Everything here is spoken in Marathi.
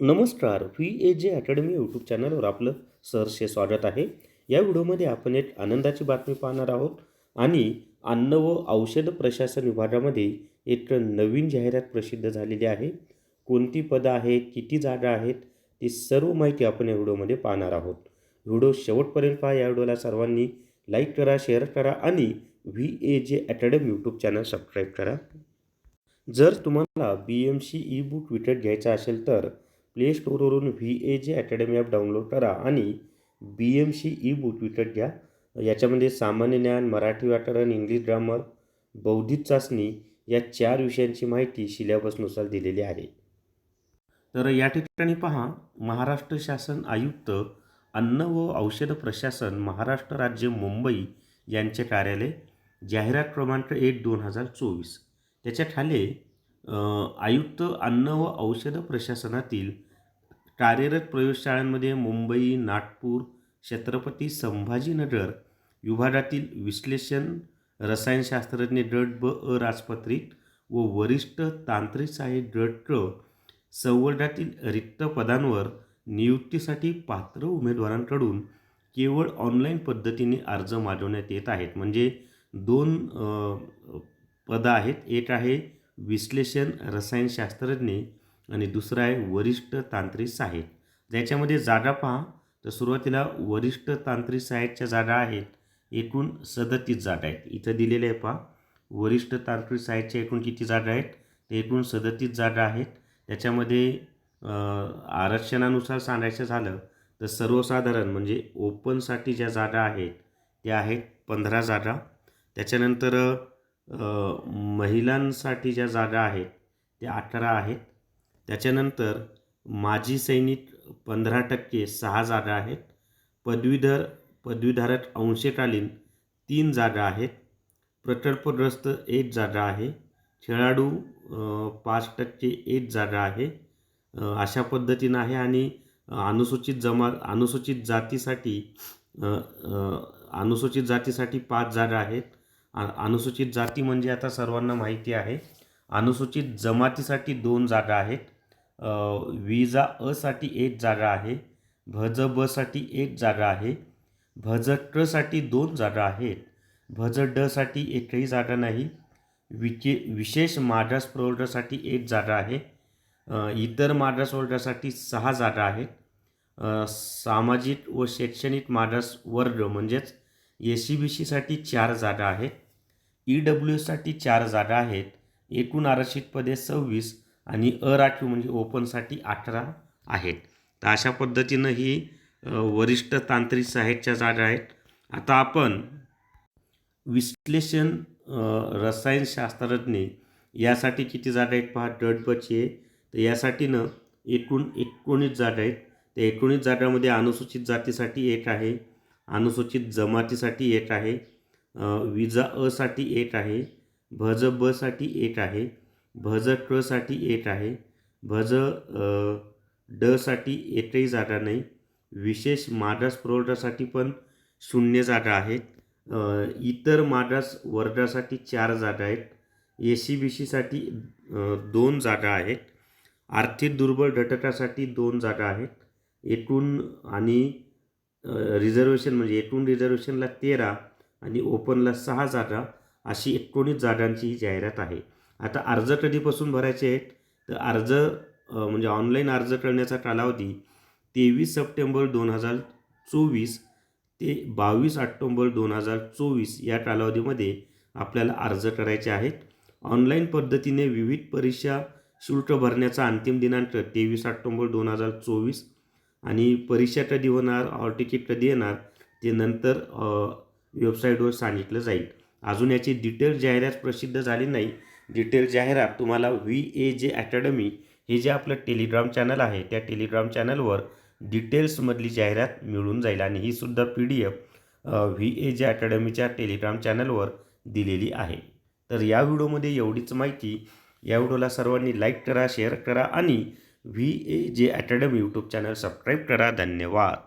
नमस्कार व्ही ए जे अकॅडमी यूट्यूब चॅनलवर आपलं सहर्ष स्वागत आहे. या व्हिडिओमध्ये आपण एक आनंदाची बातमी पाहणार आहोत आणि अन्न व औषध प्रशासन विभागामध्ये एक नवीन जाहिरात प्रसिद्ध झालेली आहे. कोणती पदं आहेत किती जागा आहेत ती सर्व माहिती आपण या व्हिडिओमध्ये पाहणार आहोत. व्हिडिओ शेवटपर्यंत पहा या व्हिडिओला सर्वांनी लाईक करा शेअर करा आणि व्ही ए जे अकॅडमी यूट्यूब चॅनल सबस्क्राईब करा. जर तुम्हाला B M C E book विकत घ्यायचा असेल तर प्ले स्टोरवरून व्ही ए जे अकॅडमी ॲप डाउनलोड करा आणि B M C E book विकत घ्या. याच्यामध्ये सामान्य ज्ञान मराठी व्याकरण इंग्लिश ग्रामर बौद्धिक चाचणी या चार विषयांची माहिती सिलेबसनुसार दिलेली आहे. तर या ठिकाणी पहा महाराष्ट्र शासन आयुक्त अन्न व औषध प्रशासन महाराष्ट्र राज्य मुंबई यांचे कार्यालय जाहिरात क्रमांक एक दोन हजार चोवीस. त्याच्याखाली आयुक्त अन्न व औषध प्रशासनातील कार्यरत प्रयोगशाळांमध्ये मुंबई नागपूर छत्रपती संभाजीनगर विभागातील विश्लेषण रसायनशास्त्रज्ञ गट ब अ राजपत्रित व वरिष्ठ तांत्रिक सहाय्य गट क संवर्गातील रिक्त पदांवर नियुक्तीसाठी पात्र उमेदवारांकडून केवळ ऑनलाईन पद्धतीने अर्ज मागवण्यात येत आहेत. म्हणजे दोन पदं आहेत. एक आहे विश्लेषण रसायनशास्त्रज्ञ आणि दुसरं आहे वरिष्ठ तांत्रिक सहाय्यक ज्याच्यामध्ये जागा पहा. तर सुरुवातीला वरिष्ठ तांत्रिक सहाय्यकच्या जागा आहेत. एकूण सदतीस जागा आहेत. इथं दिलेले आहे पहा. वरिष्ठ तांत्रिक सहाय्यकच्या एकूण किती जागा आहेत? ते एकूण सदतीस जागा आहेत. त्याच्यामध्ये आरक्षणानुसार सांगायचं झालं तर सर्वसाधारण म्हणजे ओपनसाठी ज्या जागा आहेत त्या आहेत पंधरा जागा. त्याच्यानंतर महिलांसाठी ज्या जागा आहेत त्या अठरा आहेत. त्याच्यानंतर माजी सैनिक पंधरा टक्के सहा जागा आहेत. पदवीधर पदवीधारक अंशकालीन तीन जागा आहेत. प्रकल्पग्रस्त एक जागा आहे. खेळाडू पाच टक्के एक जागा आहे. अशा पद्धतीनं आहे आणि अनुसूचित जमा अनुसूचित जातीसाठी अनुसूचित जातीसाठी पाच जागा आहेत. अनुसूचित जाती म्हणजे आता सर्वांना माहिती आहे. अनुसूचित जमातीसाठी दोन जागा आहेत. विजा असाठी एक जागा आहे. भज बसाठी एक जागा आहे. भज टसाठी दोन जागा आहेत. भज डसाठी एकही जागा नाही. विके विशेष मागास प्रवर्गासाठी एक जागा आहे. इतर मागास वर्गासाठी सहा जागा आहेत. सामाजिक व शैक्षणिक मागास वर्ग म्हणजेच ए सी बी सीसाठी चार जागा आहेत. ई डब्ल्यू एससाठी चार जागा आहेत. एकूण आरक्षित पदे सव्वीस आणि अराखीव म्हणजे ओपनसाठी अठरा आहेत. तर अशा पद्धतीनं ही वरिष्ठ तांत्रिक सहाय्यकच्या जागा आहेत. आता आपण विश्लेषण रसायनशास्त्रज्ञ यासाठी किती जागा आहेत पहा. गट आहे. तर यासाठी ना एकूण एकोणीस जागा आहेत. त्या एकोणीस जागामध्ये अनुसूचित जातीसाठी एक आहे. अनुसूचित जमातीसाठी एक आहे. विजा असाठी एक आहे. भज बसाठी एक आहे भज टसाठी साठी एक आहे भज डसाठी एकही जागा नाही विशेष मागास प्रवर्गासाठी पण शून्य जागा आहेत. इतर मागास वर्गासाठी चार जागा आहेत. ए सी बी सीसाठी दोन जागा आहेत. आर्थिक दुर्बल घटकासाठी दोन जागा आहेत. एकूण आणि रिझर्वेशन म्हणजे एकूण रिझर्वेशनला तेरा आणि ओपनला सहा जागा. अशी एकोणीस जागांची ही जाहिरात आहे. आता अर्ज कधीपासून भरायचे आहेत? तर अर्ज म्हणजे ऑनलाईन अर्ज करण्याचा कालावधी तेवीस सप्टेंबर दोन हजार चोवीस ते बावीस ऑक्टोंबर दोन हजार चोवीस या कालावधीमध्ये आपल्याला अर्ज करायचे आहेत. ऑनलाईन पद्धतीने विविध परीक्षा शुल्क भरण्याचा अंतिम दिनांक तेवीस ऑक्टोंबर दोन हजार चोवीस आणि परीक्षा कधी होणार ऑल तिकीट कधी येणार ते नंतर वेबसाईटवर सांगितलं जाईल. अजून याची डिटेल जाहिरात प्रसिद्ध झाली नाही. डिटेल जाहिरात तुम्हाला व्ही ए जे अकॅडमी हे जे आपलं टेलिग्राम चॅनल आहे त्या टेलिग्राम चॅनलवर डिटेल्समधली जाहिरात मिळून जाईल आणि ही सुद्धा P D F V A J अकॅडमीच्या Telegram चॅनलवर दिलेली आहे. तर या व्हिडिओमध्ये एवढीच माहिती. या व्हिडिओला सर्वांनी लाईक करा शेअर करा आणि व्ही ए जे अकॅडमी यूट्यूब चॅनल सबस्क्राईब करा. धन्यवाद.